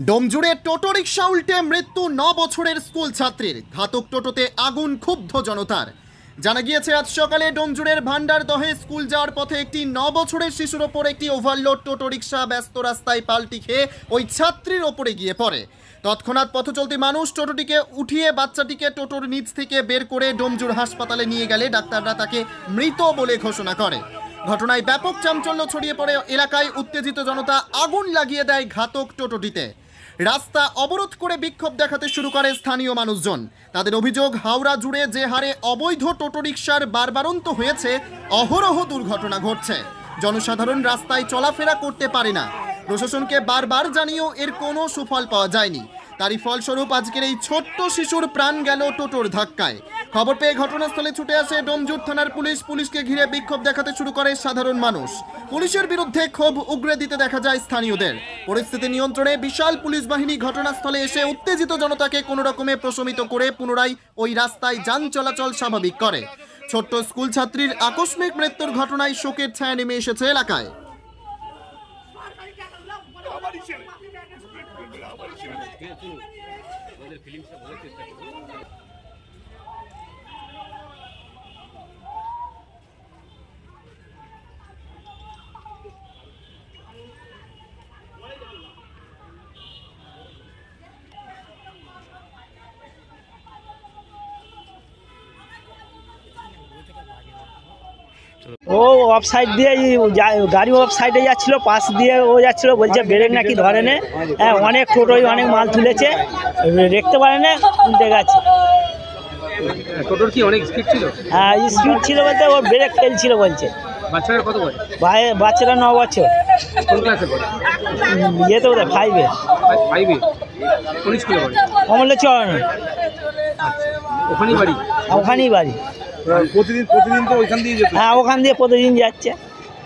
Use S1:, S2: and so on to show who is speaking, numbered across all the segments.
S1: ডোমজুড়ে টোটো রিক্সা উল্টে মৃত্যু ন বছরের স্কুল ছাত্রীর। ঘাতক টোটোতে আগুন ক্ষুব্ধ জনতার। জানা গিয়েছে, আজ সকালে ডোমজুড়ের ভান্ডার দহে স্কুল যাওয়ার পথে একটি ন বছরের শিশুর ওপর একটি ওভারলোড টোটো রিক্সা ব্যস্ত রাস্তায় পাল্টি খেয়ে ওই ছাত্রীর ওপরে গিয়ে পড়ে। তৎক্ষণাৎ পথচলতি মানুষ টোটোটিকে উঠিয়ে বাচ্চাটিকে টোটোর নিচ থেকে বের করে ডোমজুর হাসপাতালে নিয়ে গেলে ডাক্তাররা তাকে মৃত বলে ঘোষণা করে। ঘটনায় ব্যাপক চাঞ্চল্য ছড়িয়ে পড়ে এলাকায় উত্তেজিত জনতা আগুন লাগিয়ে দেয় ঘাতক টোটোটিতে। রাস্তা অবরোধ করে বিক্ষোভ দেখাতে শুরু করে স্থানীয় মানুষজন। তাদের অভিযোগ, হাওড়া জুড়ে যে হারে অবৈধ টোটো রিক্সার বারবারন্ত হয়েছে, অহরহ দুর্ঘটনা ঘটছে। জনসাধারণ রাস্তায় চলাফেরা করতে পারে না। প্রশাসনকে বারবার জানিয়েও এর কোনো সুফল পাওয়া যায়নি। তারই ফলস্বরূপ আজকের এই ছোট্ট শিশুর প্রাণ গেল টোটোর ধাক্কায়। খবর পেয়ে ঘটনাস্থলে ছুটে আসে ডোমজুর থানার পুলিশ। পুলিশকে ঘিরে বিক্ষোভ দেখাতে শুরু করে সাধারণ মানুষ। পুলিশের বিরুদ্ধে ক্ষোভ উগরে দিতে দেখা যায় স্থানীয়দের। পরিস্থিতি নিয়ন্ত্রণে বিশাল পুলিশ বাহিনী ঘটনাস্থলে এসে উত্তেজিত জনতাকে কোনো রকমে প্রশমিত করে পুনরায় ওই রাস্তায় যান চলাচল স্বাভাবিক করে। ছোট্ট স্কুল ছাত্রীর আকস্মিক মৃত্যুর ঘটনায় শোকের ছায়া নেমে এসেছে এলাকায়।
S2: ও অফ সাইড দিয়ে গাড়ি অফ সাইডে যাচ্ছিল পাশ দিয়ে ও যাচ্ছিল বলছে ব্রেক নাকি ধরে নে। হ্যাঁ অনেক টোটোই অনেক মাল তুলেছে দেখতে পারে না উল্টে গেছে।
S3: টোটোর কি অনেক স্পিড ছিল?
S2: হ্যাঁ স্পিড ছিল বলতে ও ব্রেক ফেলছিল বলছে।
S3: বাচ্চারা কত বয়স?
S2: ভাই- বাচ্চারা ন বছর।
S3: কোন ক্লাসে পড়ে?
S2: উম, ইয়েতে বোধ ফাইভে
S3: ফাইভে কোন স্কুলে পড়ে?
S2: অমূল্য
S3: ওখানেই বাড়ি?
S2: ওখানেই বাড়ি।
S4: প্রতিদিন প্রতিদিন তো ওইখান দিয়ে যেত।
S2: হ্যাঁ ওখান দিয়ে প্রতিদিন যাচ্ছে।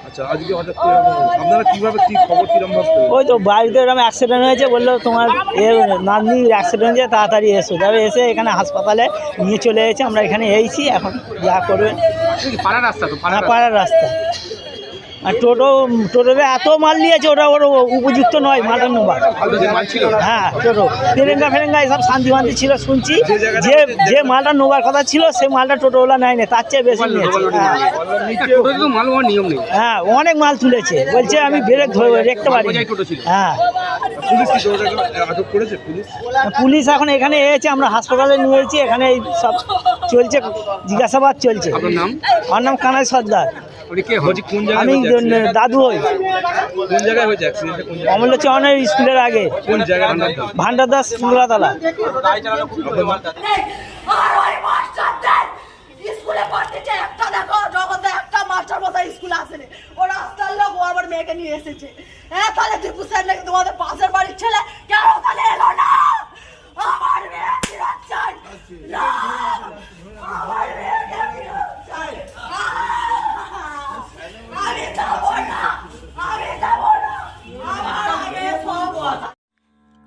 S4: আচ্ছা আজকে হঠাৎ করে আপনারা কীভাবে কি খবর কিরম
S2: ওই তো বাড়িতে এরকম অ্যাক্সিডেন্ট হয়েছে বলল তোমার এ অ্যাক্সিডেন্ট হয়েছে তাড়াতাড়ি এসো। তবে এসে এখানে হাসপাতালে নিয়ে চলে এসেছে আমরা এখানে এইছি এখন যা
S3: করবে। পাড়ার রাস্তা তো?
S2: হ্যাঁ পাড়ার রাস্তা। আর টোটো টোটোতে এত মাল নিয়েছে ওটা ওর উপযুক্ত নয় মালটা নোবার
S3: ভালো যে মাল ছিল
S2: হ্যাঁ টোটো। তেরেঙ্গা ফেরেঙ্গা এসব শান্তি বান্তি ছিল শুনছি। যে যে মালটা নোবার কথা ছিল সে মালটা টোটোওয়ালা নেয়নি তার চেয়ে বেশি নিয়েছে। হ্যাঁ। হ্যাঁ অনেক মাল তুলেছে। বলছে আমি ব্রেক ধরে দেখতে পারি। হ্যাঁ।
S4: পুলিশ
S2: এখন এখানে এসেছে আমরা হাসপাতালে নিয়ে এসেছি এখানে সব চলছে জিজ্ঞাসাবাদ চলছে। আমার নাম কানাই সর্দার। আমি দাদু হই।
S4: কোন জায়গায় হয়েছে অ্যাক্সিডেন্ট কোন জায়গায়?
S2: অমূল্য চৌহানের স্কুলের আগে।
S4: কোন জায়গায়?
S2: ভান্ডার দাস ফুলাতলা
S5: আর ওই স্কুলে পড়তে চাই একটা দেখো জগতে একটা মাস্টার মশাই স্কুলে আসেনি ও রাস্তার লোক ও আমার মেয়েকে নিয়ে এসেছে। হ্যাঁ তাহলে দীপু স্যার নাকি তোমাদের পাশের বাড়ির ছেলে কেন ওখানে এলো না আমার মেয়ে ফিরত চাই না আমার মেয়েকে ফিরত চাই আমি যাব না আমি যাব না আমার আগে সব কথা